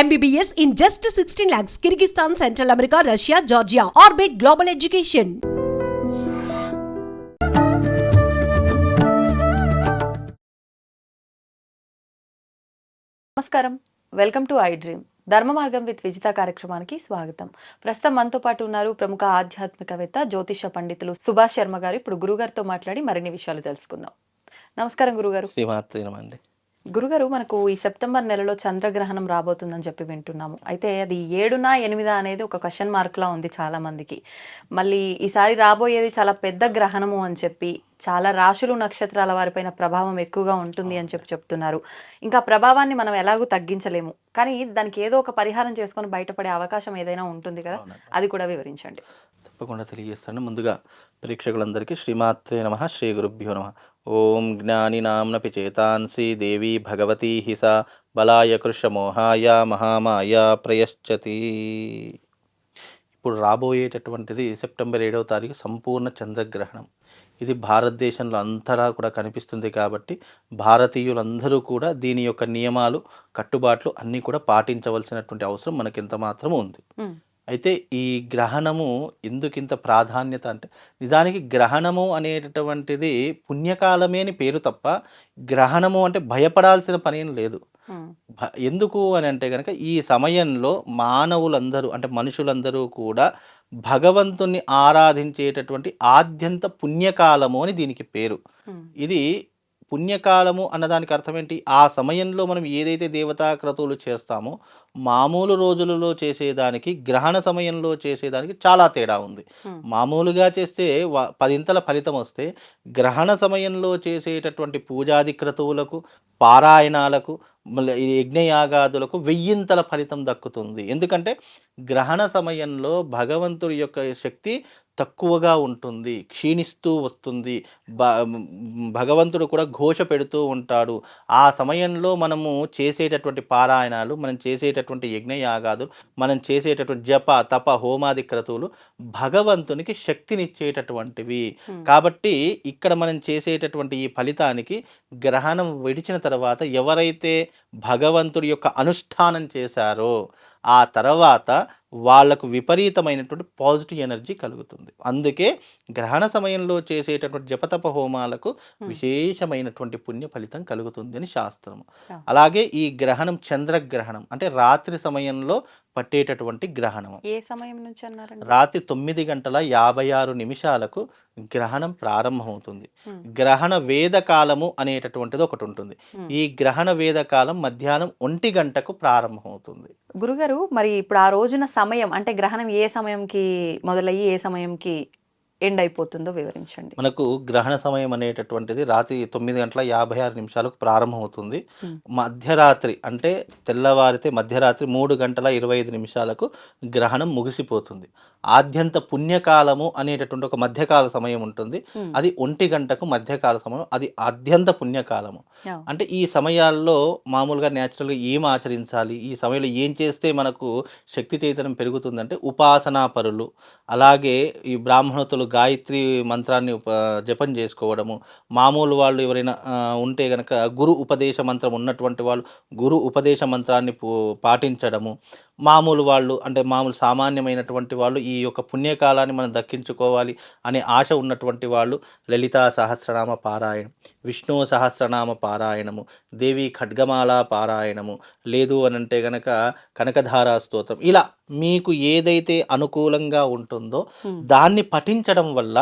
MBBS in just 16 lakhs. Kyrgyzstan, Central America, Russia, Georgia. Orbit Global Education. నమస్కారం. Welcome to iDream Dharma Margam with Vijitha కార్యక్రమానికి స్వాగతం. ప్రస్తుతం మనతో పాటు ఉన్నారు ప్రముఖ ఆధ్యాత్మికవేత్త జ్యోతిష పండితులు సుభాష్ శర్మ గారు. ఇప్పుడు గురుగారితో మాట్లాడి మరిన్ని విషయాలు తెలుసుకుందాం. నమస్కారం గురుగారు శ్రీమాత్రేనమండి గురుగారు మనకు ఈ సెప్టెంబర్ నెలలో చంద్రగ్రహణం రాబోతుందని చెప్పి వింటున్నాము. అయితే అది ఏడునా ఎనిమిదా అనేది ఒక క్వశ్చన్ మార్క్ లా ఉంది చాలా మందికి. మళ్ళీ ఈసారి రాబోయేది చాలా పెద్ద గ్రహణము అని చెప్పి చాలా రాశులు నక్షత్రాల వారిపైన ప్రభావం ఎక్కువగా ఉంటుంది అని చెప్పి చెప్తున్నారు. ఇంకా ప్రభావాన్ని మనం ఎలాగూ తగ్గించలేము. కానీ దానికి ఏదో ఒక పరిహారం చేసుకొని బయటపడే అవకాశం ఏదైనా ఉంటుంది కదా. అది కూడా వివరించండి. తప్పకుండా తెలియజేస్తాను. ముందుగా ప్రేక్షకులందరికీ శ్రీమాత్రే నమ శ్రీ గురుభ్యో నమ. ఓం జ్ఞాని నామ్నపి చేతాంసి దేవి భగవతీ హిస బలాయ కృషమోహాయ మహామాయ ప్రయశ్చతి. ఇప్పుడు రాబోయేటటువంటిది సెప్టెంబర్ ఏడవ తారీఖు సంపూర్ణ చంద్రగ్రహణం. ఇది భారతదేశంలో అంతటా కూడా కనిపిస్తుంది కాబట్టి భారతీయులందరూ కూడా దీని యొక్క నియమాలు కట్టుబాట్లు అన్నీ కూడా పాటించవలసినటువంటి అవసరం మనకి ఎంత మాత్రం ఉంది అయితే ఈ గ్రహణము ఎందుకు ఇంత ప్రాధాన్యత అంటే నిజానికి గ్రహణము అనేటటువంటిది పుణ్యకాలమే అని పేరు తప్ప గ్రహణము అంటే భయపడాల్సిన పని ఏం లేదు. ఎందుకు అని అంటే కనుక ఈ సమయంలో మానవులందరూ అంటే మనుషులందరూ కూడా భగవంతుని ఆరాధించేటటువంటి ఆద్యంత పుణ్యకాలము అని దీనికి పేరు. ఇది పుణ్యకాలము అన్నదానికి అర్థం ఏంటి ఆ సమయంలో మనం ఏదైతే దేవతా క్రతువులు చేస్తామో మామూలు రోజులలో చేసేదానికి గ్రహణ సమయంలో చేసేదానికి చాలా తేడా ఉంది. మామూలుగా చేస్తే పదింతల ఫలితం వస్తే గ్రహణ సమయంలో చేసేటటువంటి పూజాది క్రతువులకు పారాయణాలకు యజ్ఞయాగాదులకు వెయ్యింతల ఫలితం దక్కుతుంది. ఎందుకంటే గ్రహణ సమయంలో భగవంతుడి యొక్క శక్తి తక్కువగా ఉంటుంది క్షీణిస్తూ వస్తుంది భగవంతుడు కూడా ఘోష పెడుతూ ఉంటాడు. ఆ సమయంలో మనము చేసేటటువంటి పారాయణాలు మనం చేసేటటువంటి యజ్ఞయాగాదులు మనం చేసేటటువంటి జప తప హోమాది క్రతువులు భగవంతునికి శక్తినిచ్చేటటువంటివి. కాబట్టి ఇక్కడ మనం చేసేటటువంటి ఈ ఫలితానికి గ్రహణం విడిచిన తర్వాత ఎవరైతే భగవంతుడి యొక్క అనుష్ఠానం చేశారో ఆ తర్వాత వాళ్ళకు విపరీతమైనటువంటి పాజిటివ్ ఎనర్జీ కలుగుతుంది. అందుకే గ్రహణ సమయంలో చేసేటటువంటి జపతప హోమాలకు విశేషమైనటువంటి పుణ్య ఫలితం కలుగుతుంది అని శాస్త్రము. అలాగే ఈ గ్రహణం చంద్రగ్రహణం అంటే రాత్రి సమయంలో పట్టేటటువంటి గ్రహణం ఏ సమయం నుంచి అన్నారండి? రాత్రి తొమ్మిది గంటల యాభై ఆరు నిమిషాలకు గ్రహణం ప్రారంభమవుతుంది. గ్రహణ వేదకాలము అనేటటువంటిది ఒకటి ఉంటుంది. ఈ గ్రహణ వేదకాలం మధ్యాహ్నం ఒంటి గంటకు ప్రారంభమవుతుంది. గురుగారు మరి ఇప్పుడు ఆ రోజున సమయం అంటే గ్రహణం ఏ సమయంకి మొదలయ్యి ఏ సమయంకి ఎండ్ అయిపోతుందో వివరించండి. మనకు గ్రహణ సమయం అనేటటువంటిది రాత్రి తొమ్మిది గంటల యాభై ఆరు నిమిషాలకు ప్రారంభమవుతుంది. మధ్యరాత్రి అంటే తెల్లవారితే మధ్యరాత్రి మూడు గంటల ఇరవై ఐదు నిమిషాలకు గ్రహణం ముగిసిపోతుంది. ఆద్యంత పుణ్యకాలము అనేటటువంటి ఒక మధ్యకాల సమయం ఉంటుంది. అది ఒంటి గంటకు మధ్యకాల సమయం. అది అత్యంత పుణ్యకాలము. అంటే ఈ సమయాల్లో మామూలుగా న్యాచురల్గా ఏం ఆచరించాలి? ఈ సమయంలో ఏం చేస్తే మనకు శక్తి చైతన్యం పెరుగుతుందంటే ఉపాసనా పరులు. అలాగే ఈ బ్రాహ్మణతులు గాయత్రి మంత్రాన్ని జపం చేసుకోవడము. మామూలు వాళ్ళు ఎవరైనా ఉంటే గనక గురు ఉపదేశ మంత్రం ఉన్నటువంటి వాళ్ళు గురు ఉపదేశ మంత్రాన్ని పాటించడము. మామూలు వాళ్ళు అంటే మామూలు సామాన్యమైనటువంటి వాళ్ళు ఈ యొక్క పుణ్యకాలాన్ని మనం దక్కించుకోవాలి అనే ఆశ ఉన్నటువంటి వాళ్ళు లలితా సహస్రనామ పారాయణం విష్ణు సహస్రనామ పారాయణము దేవి ఖడ్గమాల పారాయణము లేదు అని అంటే గనక కనకధారా స్తోత్రం. ఇలా మీకు ఏదైతే అనుకూలంగా ఉంటుందో దాన్ని పఠించడం వల్ల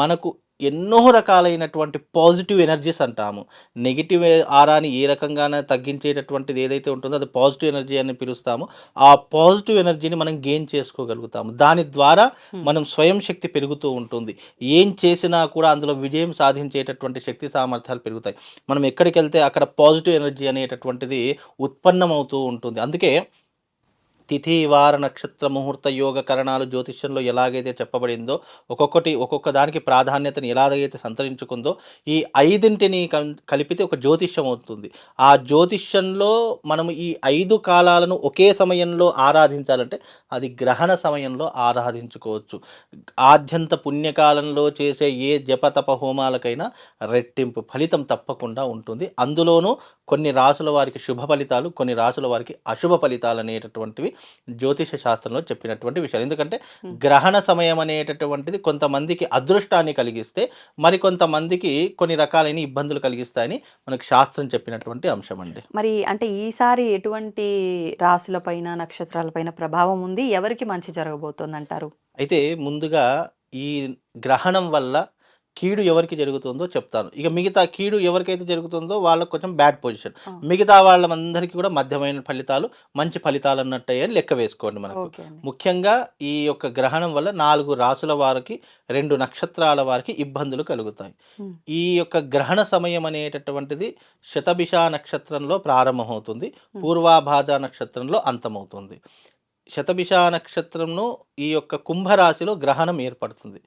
మనకు ఎన్నో రకాలైనటువంటి పాజిటివ్ ఎనర్జీస్ అంటాము. నెగిటివ్ ఆరాని ఏ రకంగానే తగ్గించేటటువంటిది ఏదైతే ఉంటుందో అది పాజిటివ్ ఎనర్జీ అని పిలుస్తామో. ఆ పాజిటివ్ ఎనర్జీని మనం గెయిన్ చేసుకోగలుగుతాము. దాని ద్వారా. మనం స్వయం శక్తి పెరుగుతూ ఉంటుంది. ఏం చేసినా కూడా అందులో విజయం సాధించేటటువంటి శక్తి సామర్థ్యాలు పెరుగుతాయి. మనం ఎక్కడికి వెళ్తే అక్కడ పాజిటివ్ ఎనర్జీ అనేటటువంటిది ఉత్పన్నమవుతూ ఉంటుంది. అందుకే తిథి వార నక్షత్ర ముహూర్త యోగ కరణాలు జ్యోతిష్యంలో ఎలాగైతే చెప్పబడిందో ఒక్కొక్కటి ఒక్కొక్క దానికి ప్రాధాన్యతని ఎలాగైతే సంతరించుకుందో ఈ ఐదింటిని కలిపితే ఒక జ్యోతిష్యం అవుతుంది. ఆ జ్యోతిష్యంలో మనము ఈ ఐదు కాలాలను ఒకే సమయంలో ఆరాధించాలంటే అది గ్రహణ సమయంలో ఆరాధించుకోవచ్చు. ఆద్యంత పుణ్యకాలంలో చేసే ఏ జపతప హోమాలకైనా రెట్టింపు ఫలితం తప్పకుండా ఉంటుంది. అందులోనూ కొన్ని రాసుల వారికి శుభ ఫలితాలు కొన్ని రాసుల వారికి అశుభ ఫలితాలు అనేటటువంటివి జ్యోతిష శాస్త్రంలో చెప్పినటువంటి విషయాలు. ఎందుకంటే. గ్రహణ సమయం అనేటటువంటిది కొంతమందికి అదృష్టాన్ని కలిగిస్తే మరి కొంతమందికి కొన్ని రకాలైన ఇబ్బందులు కలిగిస్తాయని మనకు శాస్త్రం చెప్పినటువంటి అంశం అండి మరి అంటే ఈసారి ఎటువంటి రాసులపైన నక్షత్రాలపైన ప్రభావం ఉంది? ఎవరికి మంచి జరగబోతోంది అంటారు అయితే ముందుగా ఈ గ్రహణం వల్ల కీడు ఎవరికి జరుగుతుందో చెప్తాను. ఇక మిగతా కీడు ఎవరికైతే జరుగుతుందో వాళ్ళకి కొంచెం బ్యాడ్ పొజిషన్. మిగతా వాళ్ళందరికీ కూడా మధ్యమైన ఫలితాలు మంచి ఫలితాలు అన్నట్టయ్యే అని లెక్క వేసుకోండి మనకు. ముఖ్యంగా ఈ యొక్క గ్రహణం వల్ల నాలుగు రాసుల వారికి రెండు నక్షత్రాల వారికి ఇబ్బందులు కలుగుతాయి. ఈ యొక్క గ్రహణ సమయం అనేటటువంటిది శతభిష నక్షత్రంలో ప్రారంభమవుతుంది. పూర్వాభాద్ర నక్షత్రంలో అంతమవుతుంది. శతభిష నక్షత్రంను ఈ యొక్క కుంభరాశిలో గ్రహణం ఏర్పడుతుంది.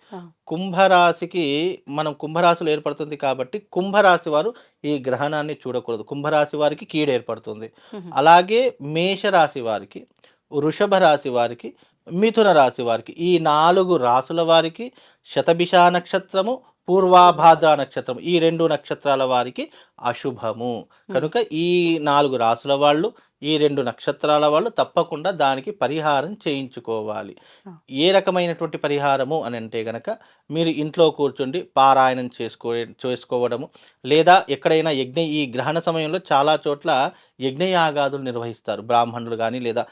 కుంభరాశికి మనం కుంభరాశిలో ఏర్పడుతుంది కాబట్టి కుంభరాశి వారు ఈ గ్రహణాన్ని చూడకూడదు కుంభరాశి వారికి కీడు ఏర్పడుతుంది. అలాగే మేషరాశి వారికి వృషభ రాశి వారికి మిథున రాశి వారికి ఈ నాలుగు రాసుల వారికి శతభిష నక్షత్రము పూర్వాభాద్ర నక్షత్రం ఈ రెండు నక్షత్రాల వారికి అశుభము. కనుక ఈ నాలుగు రాసుల వాళ్ళు ఈ రెండు నక్షత్రాల వాళ్ళు తప్పకుండా దానికి పరిహారం చేయించుకోవాలి. ఏ రకమైనటువంటి పరిహారము అని అంటే గనక మీరు ఇంట్లో కూర్చుండి పారాయణం చేసుకో చేసుకోవడము లేదా ఎక్కడైనా యజ్ఞ ఈ గ్రహణ సమయంలో చాలా చోట్ల యజ్ఞయాగాదులు నిర్వహిస్తారు. బ్రాహ్మణులు కానీ లేదా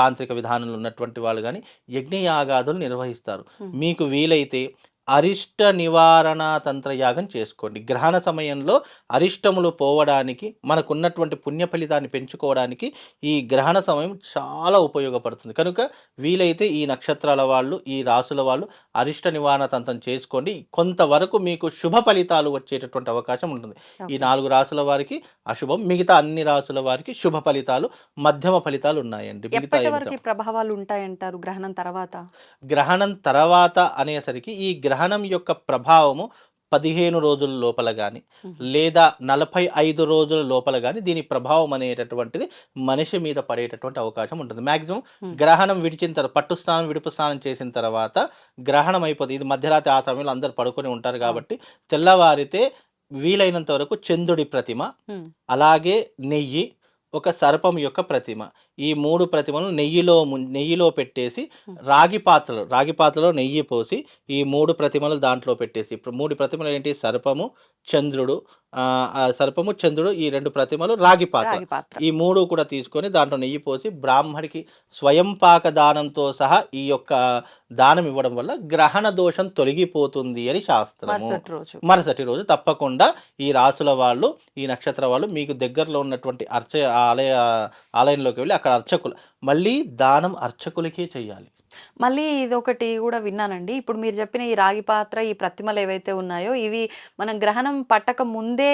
తాంత్రిక విధానంలో ఉన్నటువంటి వాళ్ళు కానీ యజ్ఞయాగాదులు నిర్వహిస్తారు. మీకు వీలైతే అరిష్ట నివారణ తంత్రయాగం చేసుకోండి. గ్రహణ సమయంలో అరిష్టములు పోవడానికి మనకున్నటువంటి పుణ్య ఫలితాన్ని పెంచుకోవడానికి ఈ గ్రహణ సమయం చాలా ఉపయోగపడుతుంది. కనుక వీలైతే ఈ నక్షత్రాల వాళ్ళు ఈ రాసుల వాళ్ళు అరిష్ట నివారణ తంత్రం చేసుకోండి. కొంతవరకు మీకు శుభ ఫలితాలు వచ్చేటటువంటి అవకాశం ఉంటుంది. ఈ. నాలుగు రాసుల వారికి అశుభం మిగతా అన్ని రాసుల వారికి శుభ ఫలితాలు మధ్యమ ఫలితాలు ఉన్నాయండి. మిగతా ప్రభావాలు ఉంటాయంటారు గ్రహణం తర్వాత? గ్రహణం తర్వాత అనేసరికి ఈ గ్రహణం యొక్క ప్రభావము పదిహేను రోజుల లోపల కానీ. లేదా నలభై ఐదు రోజుల లోపల కానీ దీని ప్రభావం అనేటటువంటిది మనిషి మీద పడేటటువంటి అవకాశం ఉంటుంది మ్యాక్సిమం మ్మ్. గ్రహణం విడిచిన తర్వాత పట్టు స్నానం విడుపు స్నానం చేసిన తర్వాత గ్రహణం అయిపోతుంది ఇది మధ్యరాత్రి ఆ సమయంలో అందరు పడుకొని ఉంటారు కాబట్టి తెల్లవారితే వీలైనంత వరకు చంద్రుడి ప్రతిమ. అలాగే నెయ్యి ఒక సర్పం యొక్క ప్రతిమ ఈ మూడు ప్రతిమలు నెయ్యిలో ము- నెయ్యిలో పెట్టేసి. రాగి పాత్రలు రాగి పాత్రలో నెయ్యి పోసి ఈ మూడు ప్రతిమలు దాంట్లో పెట్టేసి ఇప్పుడు మూడు ప్రతిమలు ఏంటి? సర్పము చంద్రుడు సర్పము చంద్రుడు ఈ రెండు ప్రతిమలు రాగి పాత్ర. ఈ మూడు కూడా తీసుకొని దాంట్లో నెయ్యి పోసి బ్రాహ్మడికి స్వయం పాక దానంతో సహా ఈ యొక్క దానం ఇవ్వడం వల్ల గ్రహణ దోషం తొలగిపోతుంది అని శాస్త్రము. రోజు. మరుసటి రోజు తప్పకుండా ఈ రాసుల వాళ్ళు ఈ నక్షత్ర వాళ్ళు మీకు దగ్గరలో ఉన్నటువంటి అర్చ ఆలయ ఆలయంలోకి వెళ్ళి అక్కడ అర్చకులు. మళ్ళీ దానం అర్చకులకే చేయాలి మళ్ళీ ఇది ఒకటి కూడా విన్నానండి. ఇప్పుడు మీరు చెప్పిన ఈ రాగి పాత్ర ఈ ప్రతిమలు ఏవైతే ఉన్నాయో ఇవి మనం గ్రహణం పట్టక ముందే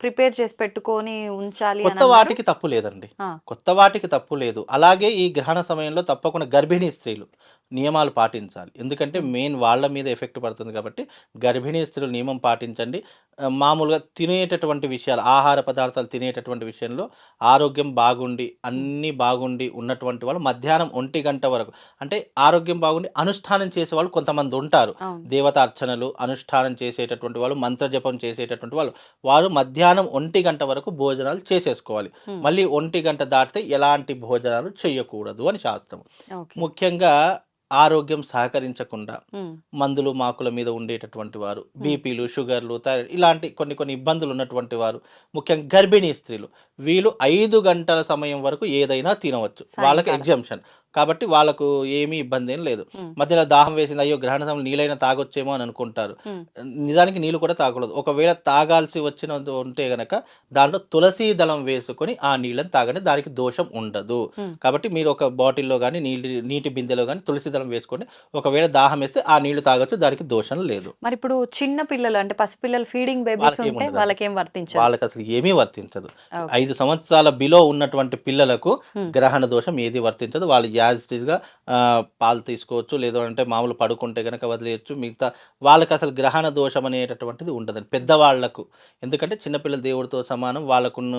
ప్రిపేర్ చేసి పెట్టుకొని ఉంచాలి కొత్త. వాటికి తప్పు లేదండి. కొత్త వాటికి తప్పు లేదు. అలాగే ఈ గ్రహణ సమయంలో తప్పకుండా గర్భిణీ స్త్రీలు నియమాలు పాటించాలి. ఎందుకంటే మెయిన్ వాళ్ళ మీద ఎఫెక్ట్ పడుతుంది కాబట్టి గర్భిణీ స్త్రీలు నియమం పాటించండి. మామూలుగా తినేటటువంటి విషయాలు ఆహార పదార్థాలు తినేటటువంటి విషయంలో ఆరోగ్యం బాగుండి అన్నీ బాగుండి ఉన్నటువంటి వాళ్ళు మధ్యాహ్నం ఒంటి గంట వరకు అంటే ఆరోగ్యం బాగుండి అనుష్ఠానం చేసే వాళ్ళు కొంతమంది ఉంటారు. అవును. దేవత అర్చనలు అనుష్ఠానం చేసేటటువంటి వాళ్ళు మంత్రజపం చేసేటటువంటి వాళ్ళు. వారు మధ్యాహ్నం ఒంటి గంట వరకు భోజనాలు చేసేసుకోవాలి. మళ్ళీ ఒంటి గంట దాటితే ఎలాంటి భోజనాలు చేయకూడదు అని శాస్త్రం. ముఖ్యంగా ఆరోగ్యం సహకరించకుండా మందులు మాకుల మీద ఉండేటటువంటి వారు బీపీలు షుగర్లు ఇలాంటి కొన్ని కొన్ని ఇబ్బందులు ఉన్నటువంటి వారు ముఖ్యంగా గర్భిణీ స్త్రీలు. వీళ్ళు ఐదు గంటల సమయం వరకు ఏదైనా తినవచ్చు. వాళ్ళకి సాయంకాలం. కాబట్టి వాళ్ళకు ఏమీ ఇబ్బంది ఏం లేదు. మధ్యలో దాహం వేసింది అయ్యో గ్రహణ సమయం నీళ్ళైనా తాగొచ్చేమో అని అనుకుంటారు. నిజానికి నీళ్ళు కూడా తాగకూడదు. ఒకవేళ తాగాల్సి వచ్చిన ఉంటే గనక దాంట్లో తులసి దళం వేసుకొని ఆ నీళ్ళని తాగండి. దానికి దోషం ఉండదు. కాబట్టి మీరు ఒక బాటిల్లో కానీ నీళ్ళు నీటి బిందెలో కానీ తులసి దళం వేసుకోండి. ఒకవేళ దాహం వేస్తే ఆ నీళ్ళు తాగొచ్చు దానికి దోషం లేదు. మరి ఇప్పుడు చిన్న పిల్లలు అంటే పసిపిల్లలు ఫీడింగ్ బేబీస్ ఉంటే. వాళ్ళకేం వర్తించదు? వాళ్ళకి అసలు ఏమీ వర్తించదు. ఐదు సంవత్సరాల బిలో ఉన్నటువంటి పిల్లలకు. గ్రహణ దోషం ఏది వర్తించదు? వాళ్ళు యాజ్ ఇట్ ఈస్గా పాలు తీసుకోవచ్చు. లేదు అంటే మామూలు పడుకుంటే కనుక వదిలేయచ్చు. మిగతా వాళ్ళకి అసలు గ్రహణ దోషం అనేటటువంటిది ఉండదండి. పెద్దవాళ్ళకు ఎందుకంటే చిన్నపిల్లల దేవుడితో సమానం. వాళ్ళకున్న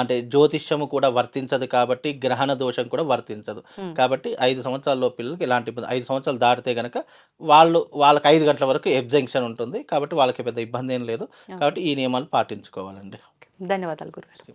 అంటే జ్యోతిష్యము కూడా వర్తించదు కాబట్టి గ్రహణ దోషం కూడా వర్తించదు. కాబట్టి ఐదు సంవత్సరాల పిల్లలకి ఎలాంటి ఇబ్బంది ఐదు సంవత్సరాలు దాటితే కనుక వాళ్ళు వాళ్ళకి ఐదు గంటల వరకు ఎగ్జంక్షన్ ఉంటుంది. కాబట్టి వాళ్ళకి పెద్ద ఇబ్బంది ఏం లేదు. కాబట్టి ఈ నియమాలు పాటించుకోవాలండి. ధన్యవాదాలు గురుగారు.